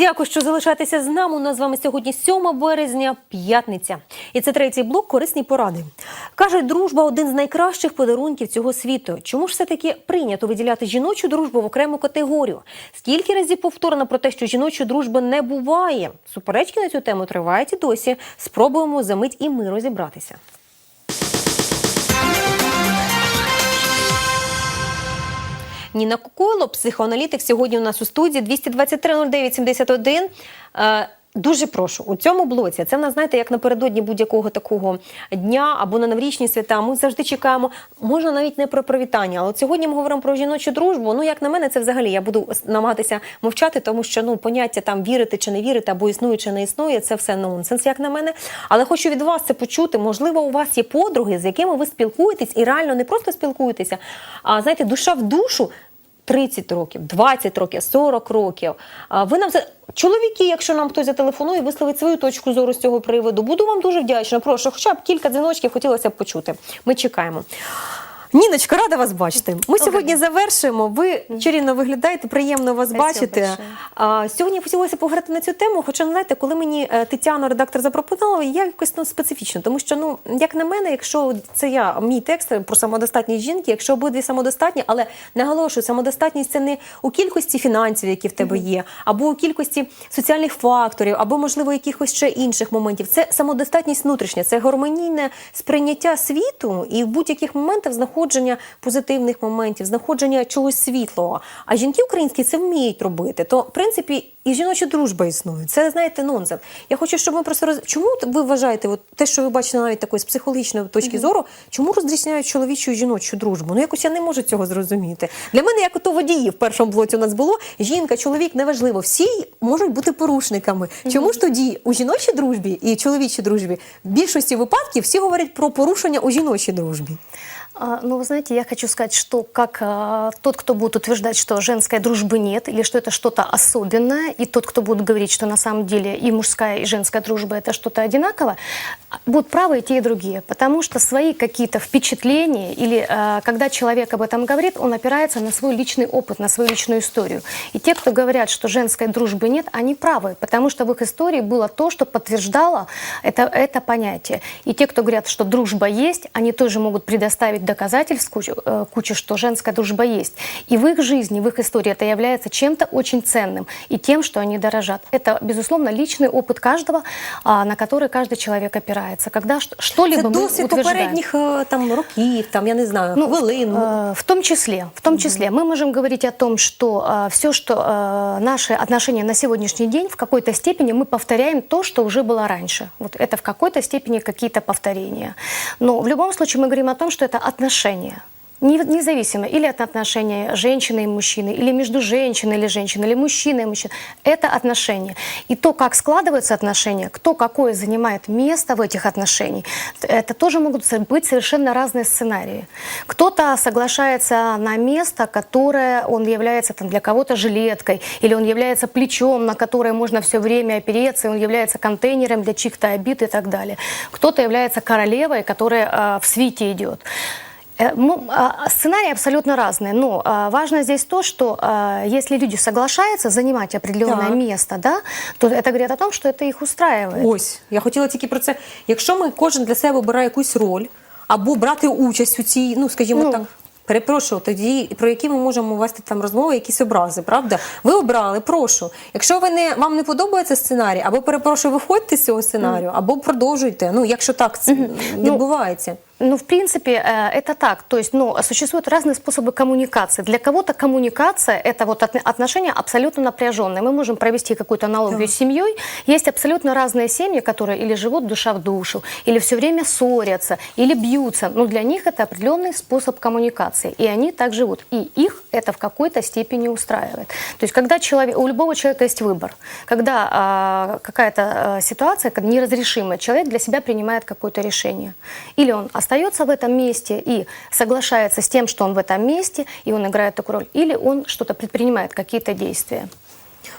Дякую, що залишаєтеся з нами. У нас з вами сьогодні 7 березня, п'ятниця. І це третій блок корисні поради. Кажуть, дружба один з найкращих подарунків цього світу. Чому ж все-таки прийнято виділяти жіночу дружбу в окрему категорію? Скільки разів повторено про те, що жіночої дружби не буває? Суперечки на цю тему тривають і досі. Спробуємо за мить і ми розібратися. Ніна Кукойло, психоаналітик, сьогодні у нас у студії 223 09 71. Дуже прошу у цьому блоці. Це в нас знаєте, як напередодні будь-якого такого дня або на новорічні свята. Ми завжди чекаємо. Можна навіть не про привітання, але от сьогодні ми говоримо про жіночу дружбу. Ну як на мене, це взагалі я буду намагатися мовчати, тому що ну поняття там вірити чи не вірити, або існує чи не існує. Це все нонсенс, як на мене. Але хочу від вас це почути. Можливо, у вас є подруги, з якими ви спілкуєтесь, і реально не просто спілкуєтеся, а знаєте, душа в душу. 30 років, 20 років, 40 років. Ви нам за- чоловіки, якщо нам хтось зателефонує, висловить свою точку зору з цього приводу. Буду вам дуже вдячна. Прошу, хоча б кілька дзвіночків хотілося б почути. Ми чекаємо. Ніночка, рада вас бачити. Ми сьогодні завершуємо. Ви чарівно виглядаєте, приємно вас бачити. А, сьогодні хотілося поговорити на цю тему. Хоча знаєте, коли мені е, Тетяна, редактор, запропонувала, я якось ну, специфічно, тому що ну як на мене, якщо це я мій текст про самодостатність жінки, якщо обидві самодостатні, але наголошую, самодостатність це не у кількості фінансів, які в тебе є, або у кількості соціальних факторів, або можливо якихось ще інших моментів. Це самодостатність внутрішня, це гармонійне сприйняття світу і в будь-яких моментах знаходження позитивних моментів, знаходження чогось світлого. А жінки українські це вміють робити. То в принципі і жіноча дружба існує. Це знаєте нонсенс. Я хочу, щоб ми просто роз... чому ви вважаєте, от те, що ви бачите навіть такої з психологічної точки зору, чому розрізняють чоловічу і жіночу дружбу? Ну якось я не можу цього зрозуміти. Для мене, як ото водії в першому блоці у нас було, жінка, чоловік неважливо, всі можуть бути порушниками. Чому ж тоді у жіночій дружбі і чоловічій дружбі в більшості випадків всі говорять про порушення у жіночій дружбі? А, Ну, вы знаете, я хочу сказать, что как а, тот, кто будет утверждать, что женской дружбы нет, или что это что-то особенное, и тот, кто будет говорить, что на самом деле и мужская, и женская дружба это что-то одинаковое, а, будут правы и те, и другие. Потому что свои какие-то впечатления, или а, когда человек об этом говорит, он опирается на свой личный опыт, на свою личную историю. И те, кто говорят, что женской дружбы нет, они правы, потому что в их истории было то, что подтверждало это, это понятие. И те, кто говорят, что дружба есть, они тоже могут предоставить доказательств кучу, э, кучу, что женская дружба есть. И в их жизни, в их истории это является чем-то очень ценным и тем, что они дорожат. Это, безусловно, личный опыт каждого, а, на который каждый человек опирается. Когда что- Це что-либо мы досвід утверждаем. попередніх е, там років, там я не знаю, Ну, хвилин. э, в том числе, в том числе, мы можем говорить о том, что все, что э, наши отношения на сегодняшний день, в какой-то степени мы повторяем то, что уже было раньше. Вот это в какой-то степени какие-то повторения. Но в любом случае мы говорим о том, что это отношения. Не- Независимо, или это отношения женщины и мужчины, или между женщиной или женщиной, или мужчиной и мужчиной. Это отношения. И то, как складываются отношения, кто какое занимает место в этих отношениях, это тоже могут быть совершенно разные сценарии. Кто-то соглашается на место, которое он является там, для кого-то жилеткой, или он является плечом, на которое можно все время опереться, и он является контейнером для чьих-то обид и так далее. Кто-то является королевой, которая а, в свите идет. Э, ну, а, Сценарии абсолютно разные, но а, важно здесь то, что а, если люди соглашаются занимать определенное Так. место, да, то это говорит о том, что это их устраивает. Ось я хотіла тільки про це. Якщо ми кожен для себе обирає якусь роль або брати участь у цій, ну скажімо Ну. так. Перепрошую, тоді про які ми можемо вести там розмови, якісь образи, правда? Ви обрали, прошу. Якщо ви не вам не подобається сценарій, або перепрошую, виходьте з цього сценарію, або продовжуйте. Ну, якщо так це відбувається. Ну, в принципе, э, это так. То есть, ну, существуют разные способы коммуникации. Для кого-то коммуникация – это вот отно- отношения абсолютно напряженные. Мы можем провести какую-то аналогию с семьей. Есть абсолютно разные семьи, которые или живут душа в душу, или все время ссорятся, или бьются. Но для них это определенный способ коммуникации. И они так живут. И их это в какой-то степени устраивает. То есть, когда человек, у любого человека есть выбор. Когда а, какая-то а, ситуация неразрешимая, человек для себя принимает какое-то решение. Или он остается в этом месте и соглашается с тем, что он в этом месте, и он играет такую роль, или он что-то предпринимает, какие-то действия.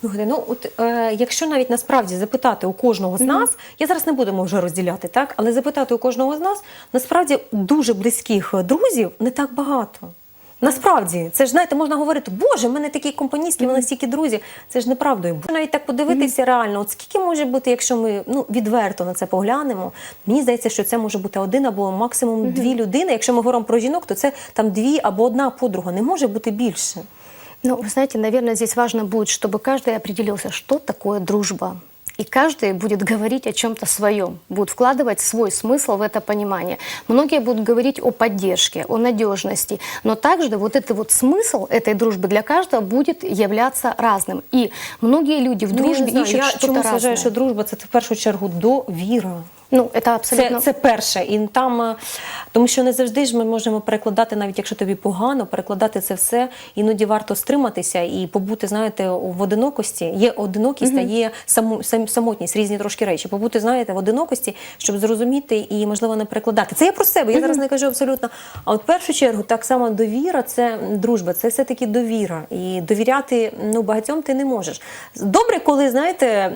Слухайте, ну от е, якщо навіть насправді запитати у кожного з нас, я зараз не будемо вже розділяти, так але запитати у кожного з нас насправді дуже близьких друзів не так багато. Насправді, це ж знаєте, можна говорити, боже, в мене такі компанійські, в мене стільки друзів. Це ж неправдою. Навіть так подивитися реально, от скільки може бути, якщо ми ну відверто на це поглянемо. Мені здається, що це може бути один або максимум дві людини. Якщо ми говоримо про жінок, то це там дві або одна подруга. Не може бути більше. Ну, вы знаете, наверное, здесь важно будет, чтобы каждый определился, что такое дружба. И каждый будет говорить о чем-то своем, будет вкладывать свой смысл в это понимание. Многие будут говорить о поддержке, о надежности, но также вот этот вот смысл этой дружбы для каждого будет являться разным. И многие люди в Ну, я не дружбе знаю, ищут я что-то разное. вважаю, що дружба це в першу чергу довіра. Ну, Це, абсолютно... це перше. І там, е, тому що не завжди ж ми можемо перекладати, навіть якщо тобі погано, перекладати це все. Іноді варто стриматися і побути, знаєте, в одинокості. Є одинокість, а є саму, сам, самотність, різні трошки речі. Побути, знаєте, в одинокості, щоб зрозуміти і, можливо, не перекладати. Це я про себе, я зараз не кажу абсолютно. А от в першу чергу, так само довіра це дружба, це все-таки довіра. І довіряти ну, багатьом ти не можеш. Добре, коли, знаєте,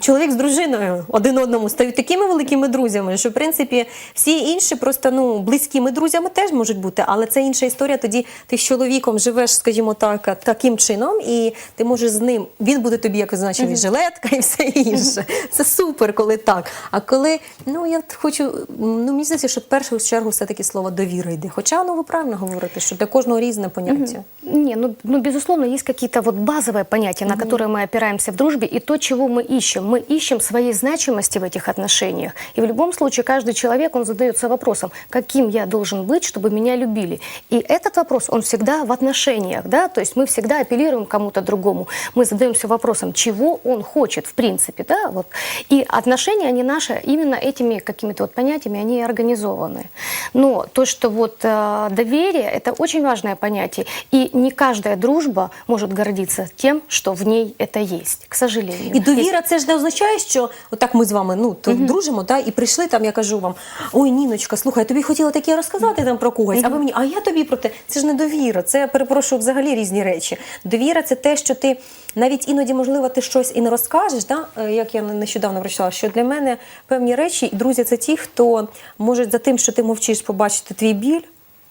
чоловік з дружиною один одному стають такими великими друзями, що в принципі всі інші просто ну близькими друзями теж можуть бути, але це інша історія. Тоді ти з чоловіком живеш, скажімо так, таким чином, і ти можеш з ним. Він буде тобі як значить, жилетка і все інше. Це супер, коли так. А коли ну я хочу, ну мені здається, що в першу чергу все таки слово довіра йде. Хоча ну ви правильно говорите, що для кожного різне поняття. Не, ну, ну, безусловно, есть какие-то вот базовые понятия, на которые мы опираемся в дружбе, и то, чего мы ищем. Мы ищем своей значимости в этих отношениях. И в любом случае каждый человек, он задается вопросом, каким я должен быть, чтобы меня любили. И этот вопрос, он всегда в отношениях, да, то есть мы всегда апеллируем к кому-то другому. Мы задаемся вопросом, чего он хочет, в принципе, да, вот. И отношения, они наши, именно этими какими-то вот понятиями, они и организованы. Но то, что вот э, доверие, это очень важное понятие. И не каждая дружба может гордиться тем, что в ней это есть, к сожалению. І довіра це ж не означає, що отак ми з вами ну то дружимо, та і прийшли там. Я кажу вам: ой, Ніночка, слухай, я тобі хотіла таке розказати там про когось, а ви мені, а я тобі про те. Це ж не довіра. Це перепрошую взагалі різні речі. Довіра це те, що ти навіть іноді, можливо, ти щось і не розкажеш. Да? Е, Як я нещодавно прочитала, що для мене певні речі, і друзі, це ті, хто може за тим, що ти мовчиш, побачити твій біль.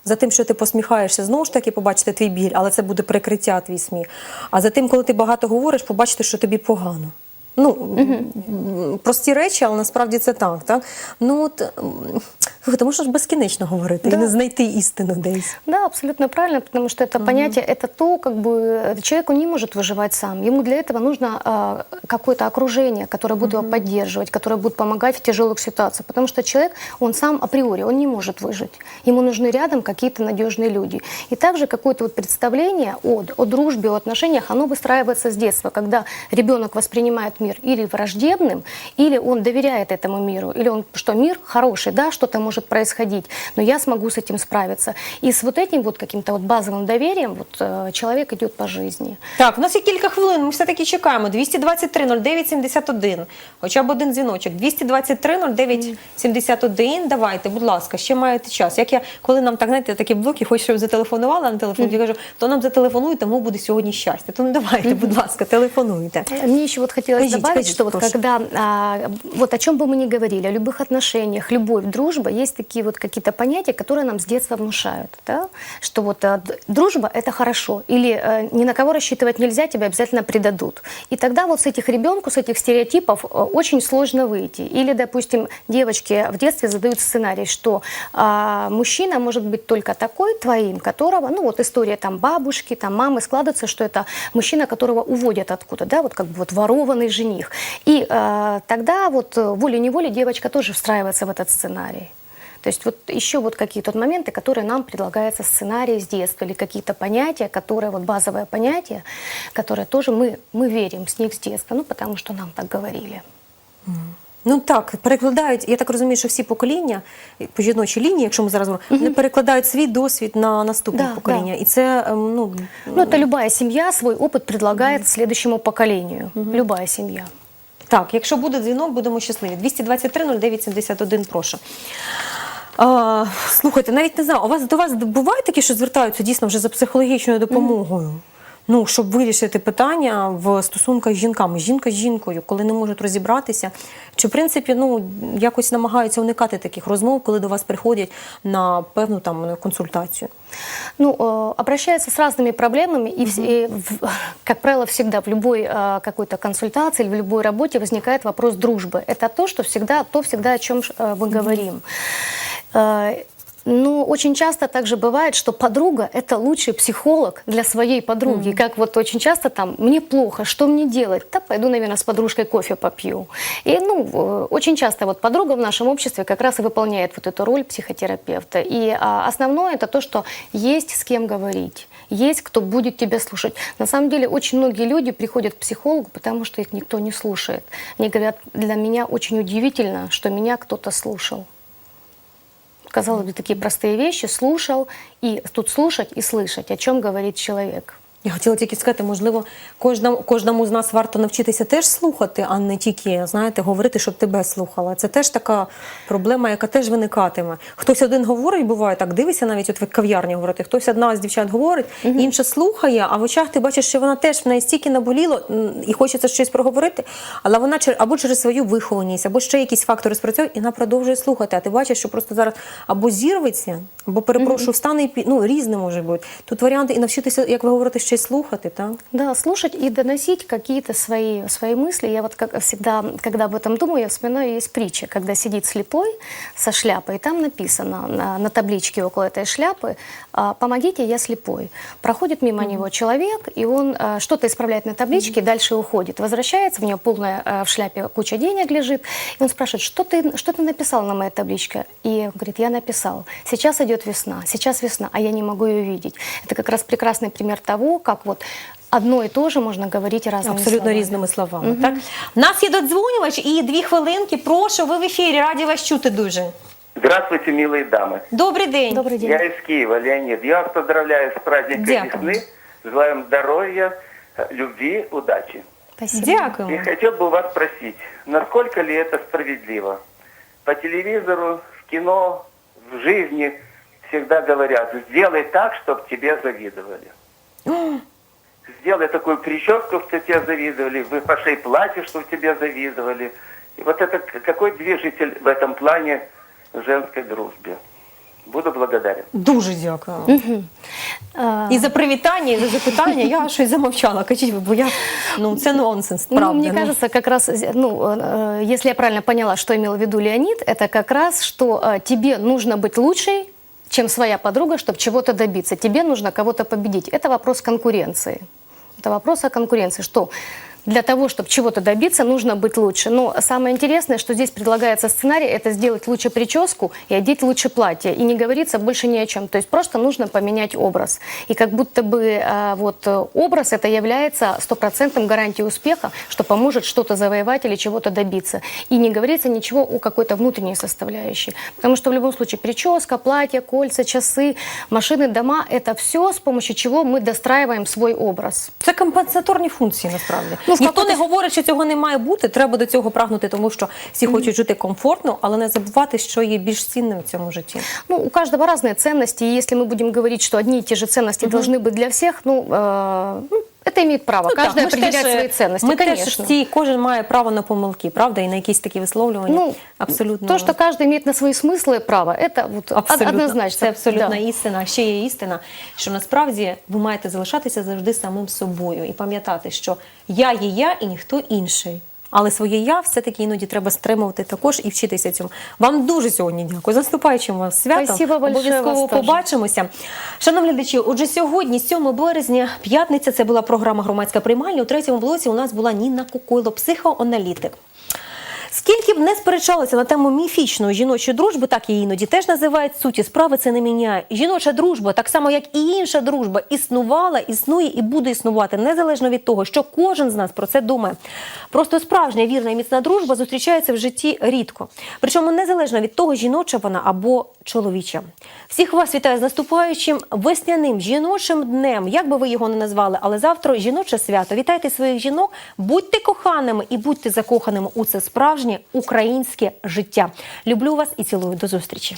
За тим, що ти посміхаєшся, знову ж таки побачити твій біль, але це буде прикриття твій сміх. А за тим, коли ти багато говориш, побачити, що тобі погано. Ну, м, прості речі, але насправді це так. так? Ну, от, м, слухайте, можна ж безкінечно говорити Да. і не знайти істину десь. Да, абсолютно правильно, потому что это понятие, это то, как бы человек он не может выживать сам. Ему для этого нужно а, какое-то окружение, которое будет его поддерживать, которое будет помогать в тяжелых ситуациях. Потому что человек, он сам априори, он не может выжить. Ему нужны рядом какие-то надежные люди. И также какое-то вот представление о, о дружбе, о отношениях, оно выстраивается с детства, когда ребенок воспринимает мир или враждебным, или он доверяет этому миру, или он, что мир хороший, да, что-то может происходить, но я смогу с этим справиться. И с вот этим вот каким-то вот базовым доверием вот э, человек идет по жизни. Так, у нас є кілька хвилин, ми все-таки чекаємо. 223 09 71. Хоча б один дзвіночок. 223 09 71. Давайте, будь ласка, ще маєте час. Як я, коли нам так, знаєте, такі блоки, хочу, щоб зателефонували на телефон, я кажу, то нам зателефонують, тому буде сьогодні щастя. То ну давайте, будь ласка, телефонуйте. Мне еще вот хотелось Скажите, добавить, что вот когда, а, вот о чем бы мы ни говорили, о любых отношениях, любовь, дружба, есть такие вот какие-то понятия, которые нам с детства внушают, да? что вот а, дружба – это хорошо, или э, ни на кого рассчитывать нельзя, тебя обязательно предадут. И тогда вот с этих ребенку, с этих стереотипов э, очень сложно выйти. Или, допустим, девочки в детстве задают сценарий, что а, мужчина может быть только такой твоим, которого, ну вот история там бабушки, там мамы складывается, что это мужчина, которого уводят откуда, да, вот как бы вот ворованный жених. И э, тогда вот э, волей-неволей девочка тоже встраивается в этот сценарий. То есть вот еще вот какие-то моменты, которые нам предлагаются сценарии с детства, или какие-то понятия, которые, вот базовые понятия, которые тоже мы, мы верим с них с детства, ну потому что нам так говорили. Ну так, перекладають, я так розумію, що всі покоління по жіночій лінії, якщо ми зараз говоримо, вони перекладають свій досвід на наступне Да, покоління. І це ем, ну, Ну это любая семья свой опыт предлагает следующему поколению. Любая семья. Так, якщо буде дзвінок, будемо щасливі. 223 09 71, прошу. А, слухайте, навіть не знаю, у вас до вас буває такі, що звертаються дійсно вже за психологічною допомогою? Ну, щоб вирішити питання в стосунках з жінками, жінка з жінкою, коли не можуть розібратися, чи в принципі ну якось намагаються уникати таких розмов, коли до вас приходять на певну там консультацію? Ну, э, обращаются с разными проблемами, и, вс- и в- как правило, всегда в любой э, какой-то консультации, или в любой работе возникает вопрос дружбы. Это то, что всегда, то всегда, о чем э, мы говорим. Э, Но очень часто также бывает, что подруга – это лучший психолог для своей подруги. Как вот очень часто там «мне плохо, что мне делать?» Да пойду, наверное, с подружкой кофе попью. И ну, э, очень часто вот подруга в нашем обществе как раз и выполняет вот эту роль психотерапевта. И а, основное – это то, что есть с кем говорить, есть кто будет тебя слушать. На самом деле очень многие люди приходят к психологу, потому что их никто не слушает. Они говорят, для меня очень удивительно, что меня кто-то слушал казалось бы, такие простые вещи, слушал, и тут слушать и слышать, о чем говорит человек. Я хотіла тільки сказати, можливо, кожному, кожному з нас варто навчитися теж слухати, а не тільки знаєте, говорити, щоб тебе слухала. Це теж така проблема, яка теж виникатиме. Хтось один говорить, буває так, дивися, навіть от в кав'ярні говорите. Хтось одна з дівчат говорить, інша слухає, а в очах ти бачиш, що вона теж в неї стільки наболіло і хочеться щось проговорити, але вона або через свою вихованість, або ще якісь фактори спрацьовує, і вона продовжує слухати. А ти бачиш, що просто зараз або зірветься, або перепрошую, встане і ну різне може бути. Тут варіанти і навчитися, як ви говорите, ще й слухати, так? Да, слушать и доносить какие-то свои, свои мысли. Я вот как всегда, когда об этом думаю, я вспоминаю, есть притча, когда сидит слепой со шляпой, и там написано на, на табличке около этой шляпы а, «Помогите, я слепой». Проходит мимо него человек, и он а, что-то исправляет на табличке, и дальше уходит. Возвращается, в него полная а, в шляпе куча денег лежит, и он спрашивает, что ты, что ты написал на моей табличке? И он говорит, я написал, сейчас идет весна, сейчас весна, а я не могу ее видеть. Это как раз прекрасный пример того, как вот одно и то же можно говорить разными Абсолютно словами. різними словами. Так? У нас є додзвонювач і дві хвилинки. Прошу, ви в ефірі, раді вас чути дуже. Здравствуйте, милые дамы. Добрий день. Добрый день. Я из Киева, Леонид. Я вас поздравляю с праздником Дякую. весны. Желаю вам здоровья, э, любви, удачи. Спасибо. И Дякуємо. хотел бы у вас спросить, насколько ли это справедливо? По телевизору, в кино, в жизни всегда говорят, сделай так, чтобы тебе завидовали. Сделай такую прическу, чтобы тебе завидовали, вы пошей платье, чтобы тебе завидовали. И вот это к- какой движитель в этом плане в женской дружбе? Буду благодарен. Дуже дякую. А, І за привітання, і за запитання. Я щось замовчала. Кажіть ви, бо я ну це нонсенс. Ну, Правда. мне кажется, как раз, ну, э, если я правильно поняла, что имел в виду Леонид, это как раз, что э, тебе нужно быть лучшей, чем своя подруга, чтобы чего-то добиться. Тебе нужно кого-то победить. Это вопрос конкуренции. Это вопрос о конкуренции, что для того, чтобы чего-то добиться, нужно быть лучше. Но самое интересное, что здесь предлагается сценарий, это сделать лучше прическу и одеть лучше платье. И не говорится больше ни о чем. То есть просто нужно поменять образ. И как будто бы а, вот э, образ это является стопроцентным гарантией успеха, что поможет что-то завоевать или чего-то добиться. И не говорится ничего о какой-то внутренней составляющей. Потому что в любом случае прическа, платье, кольца, часы, машины, дома – это все, с помощью чего мы достраиваем свой образ. Це компенсаторні функції насправді. Ну, в Ніхто не какой-то- говорить, що цього не має бути. Треба до цього прагнути, тому що всі хочуть жити комфортно, але не забувати, що є більш цінним в цьому житті. Ну, у каждого разные ценности, и если мы будем говорить, что одни и те же ценности должны быть для всех, ну, э, ну, это имеет право. Ну, так, Каждый ми ж определяет теж, е, свои ценности, Ми конечно. теж всі, кожен має право на помилки, правда, і на якісь такі висловлювання. Ну, абсолютно То, что каждый имеет на свои смыслы право, это вот од- Абсолютно. однозначно. Це абсолютна Да. істина. Ще є істина, що насправді ви маєте залишатися завжди самим собою і пам'ятати, що я є я і ніхто інший. Але своє я все-таки іноді треба стримувати також і вчитися цьому. Вам дуже сьогодні дякую. Заступаючим вас святом. Обов'язково побачимося. Шановні глядачі, отже, сьогодні, 7 березня, п'ятниця, це була програма Громадська приймальня. У третьому блоці у нас була Ніна Кукойло, психоаналітик. Скільки б не сперечалися на тему міфічної жіночої дружби, так її іноді теж називають суті справи, це не міняє. Жіноча дружба, так само як і інша дружба, існувала, існує і буде існувати незалежно від того, що кожен з нас про це думає. Просто справжня вірна і міцна дружба зустрічається в житті рідко. Причому незалежно від того, жіноча вона або чоловіча. Всіх вас вітаю з наступаючим весняним жіночим днем, як би ви його не назвали, але завтра жіноче свято. Вітайте своїх жінок, будьте коханими і будьте закоханими у це справжнє українське життя. Люблю вас і цілую до зустрічі.